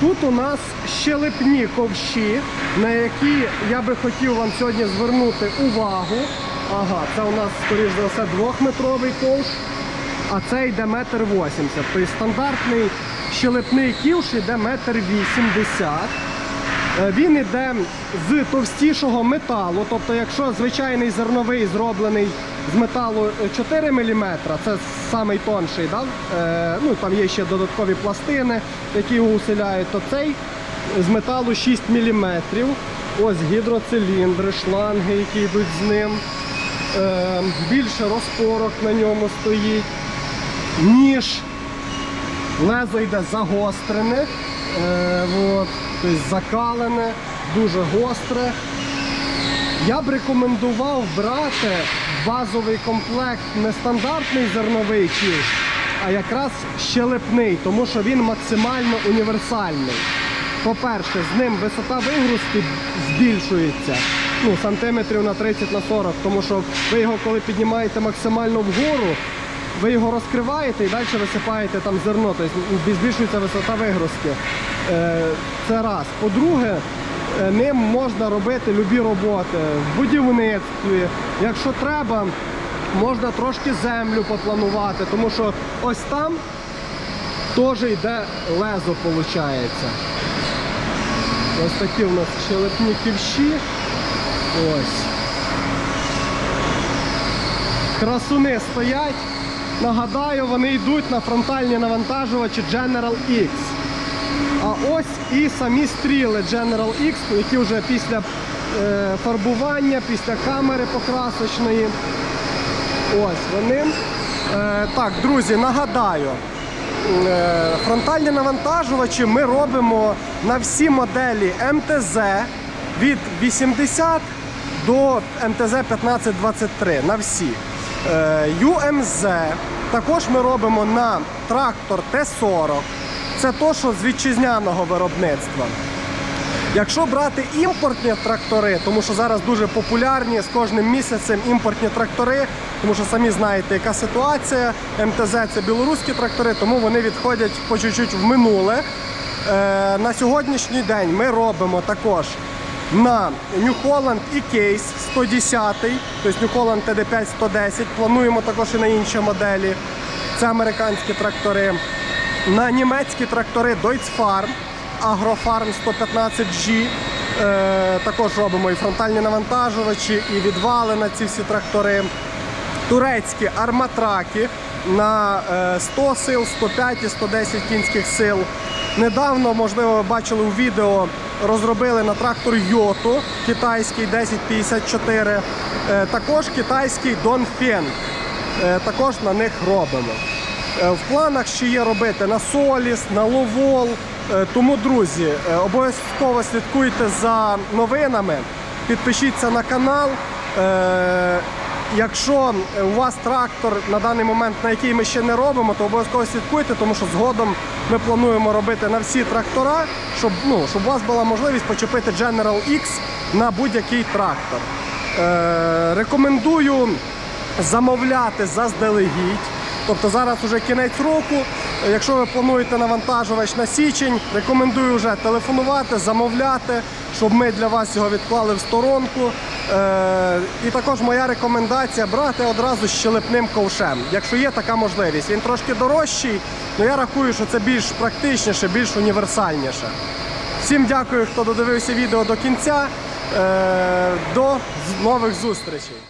Тут у нас щелепні ковші, на які я би хотів вам сьогодні звернути увагу. Ага, це у нас, скоріш за все, двохметровий ковш, а це йде метр вісімдесят. Тобто стандартний щелепний ківш йде метр вісімдесят. Е, Він йде з товстішого металу, тобто якщо звичайний зерновий зроблений з металу е, 4 мм, це самий тонший, да? е, ну, там є ще додаткові пластини, які його усиляють, то цей з металу 6 мм. Ось гідроциліндри, шланги, які йдуть з ним. Е, більше розпорок на ньому стоїть, ніж Лезо йде загострене, е, от, тобто закалене, дуже гостре. Я б рекомендував брати базовий комплект не стандартний зерновий кіш, а якраз щелепний, тому що він максимально універсальний. По-перше, з ним висота вигрузки збільшується ну, сантиметрів на 30 на 40, тому що ви його, коли піднімаєте максимально вгору, ви його розкриваєте і далі висипаєте там зерно, тобто збільшується висота вигрузки. Це раз. По-друге, е, ним можна робити любі роботи в будівництві. Якщо треба, можна трошки землю попланувати, тому що ось там теж йде лезо, виходить. Ось такі у нас щелепні ківші. Ось. Красуни стоять. Нагадаю, вони йдуть на фронтальні навантажувачі General X. А ось і самі стріли General X, які вже після е, фарбування, після камери покрасочної. Ось вони. Е, так, друзі, нагадаю, е, фронтальні навантажувачі ми робимо на всі моделі МТЗ від 80 до МТЗ 1523. На всі. Е, UMZ також ми робимо на трактор Т-40. Це то, що з вітчизняного виробництва. Якщо брати імпортні трактори, тому що зараз дуже популярні з кожним місяцем імпортні трактори, тому що самі знаєте, яка ситуація. МТЗ це білоруські трактори, тому вони відходять по чуть-чуть в минуле. Е, на сьогоднішній день ми робимо також на New Holland і Case 110, тобто New Holland TD5 110. Плануємо також і на інші моделі. Це американські трактори. На німецькі трактори Deutsche Agrofarm 115G. Е, також робимо і фронтальні навантажувачі, і відвали на ці всі трактори. Турецькі арматраки на е, 100 сил, 105 і 110 кінських сил. Недавно, можливо, ви бачили у відео, розробили на трактор Йоту китайський 1054. Е, також китайський Dongfeng. Е, також на них робимо. Е, В планах ще є робити на Соліс, на Ловол. Е, Тому, друзі, е, обов'язково слідкуйте за новинами, підпишіться на канал. Якщо у вас трактор на даний момент, на який ми ще не робимо, то обов'язково слідкуйте, тому що згодом ми плануємо робити на всі трактора, щоб, ну, щоб у вас була можливість почепити General X на будь-який трактор. Рекомендую замовляти заздалегідь. Тобто зараз вже кінець року. Якщо ви плануєте навантажувач на січень, рекомендую вже телефонувати, замовляти, щоб ми для вас його відклали в сторонку. Е, і також моя рекомендація брати одразу з щелепним ковшем, якщо є така можливість. Він трошки дорожчий, але я рахую, що це більш практичніше, більш універсальніше. Всім дякую, хто додивився відео до кінця. Е, До нових зустрічей.